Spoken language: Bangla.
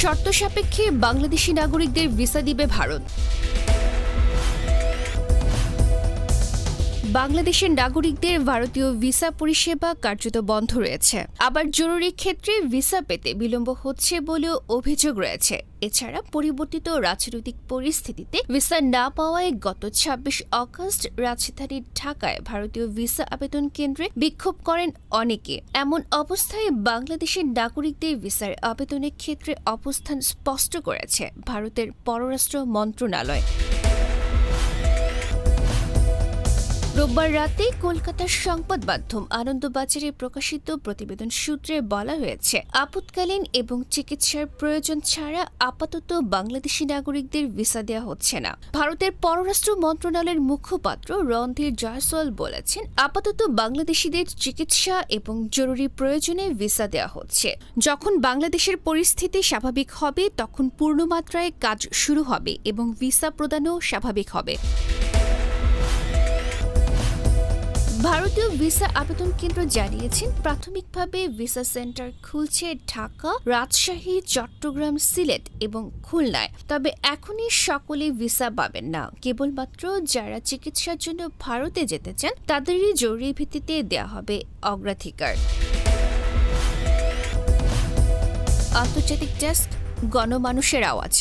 শর্ত সাপেক্ষে বাংলাদেশি নাগরিকদের ভিসা দিবে ভারত। বাংলাদেশের নাগরিকদের ভারতীয় ভিসা পরিষেবা কার্যত বন্ধ রয়েছে। আবার জরুরি ক্ষেত্রে ভিসা পেতে বিলম্ব হচ্ছে বলেও অভিযোগ রয়েছে। এছাড়া পরিবর্তিত রাজনৈতিক পরিস্থিতিতে ভিসা না পাওয়ায় গত ছাব্বিশ অগস্ট রাজধানী ঢাকায় ভারতীয় ভিসা আবেদন কেন্দ্রে বিক্ষোভ করেন অনেকে। এমন অবস্থায় বাংলাদেশের নাগরিকদের ভিসার আবেদনের ক্ষেত্রে অবস্থান স্পষ্ট করেছে ভারতের পররাষ্ট্র মন্ত্রণালয়। রোববার রাতে কলকাতার সংবাদ মাধ্যম আনন্দবাজারে প্রকাশিত প্রতিবেদন সূত্রে বলা হয়েছে, আপৎকালীন এবং চিকিৎসার প্রয়োজন ছাড়া আপাতত বাংলাদেশি নাগরিকদের ভিসা দেওয়া হচ্ছে না। ভারতের পররাষ্ট্র মন্ত্রণালয়ের মুখপাত্র রণধীর জয়সওয়াল বলেছেন, আপাতত বাংলাদেশিদের চিকিৎসা এবং জরুরি প্রয়োজনে ভিসা দেওয়া হচ্ছে। যখন বাংলাদেশের পরিস্থিতি স্বাভাবিক হবে, তখন পূর্ণমাত্রায় কাজ শুরু হবে এবং ভিসা প্রদানও স্বাভাবিক হবে। ভারতীয় ভিসা আবেদন কেন্দ্র জানিয়েছেন, প্রাথমিকভাবে ভিসা সেন্টার খুলছে ঢাকা, রাজশাহী, চট্টগ্রাম, সিলেট এবং খুলনায়। তবে এখনই সকলে ভিসা পাবেন না। কেবলমাত্র যারা চিকিৎসার জন্য ভারতে যেতে চান, তাদেরই জরুরি ভিত্তিতে দেওয়া হবে অগ্রাধিকার। আন্তর্জাতিক ডেস্ক, গণমানুষের আওয়াজ।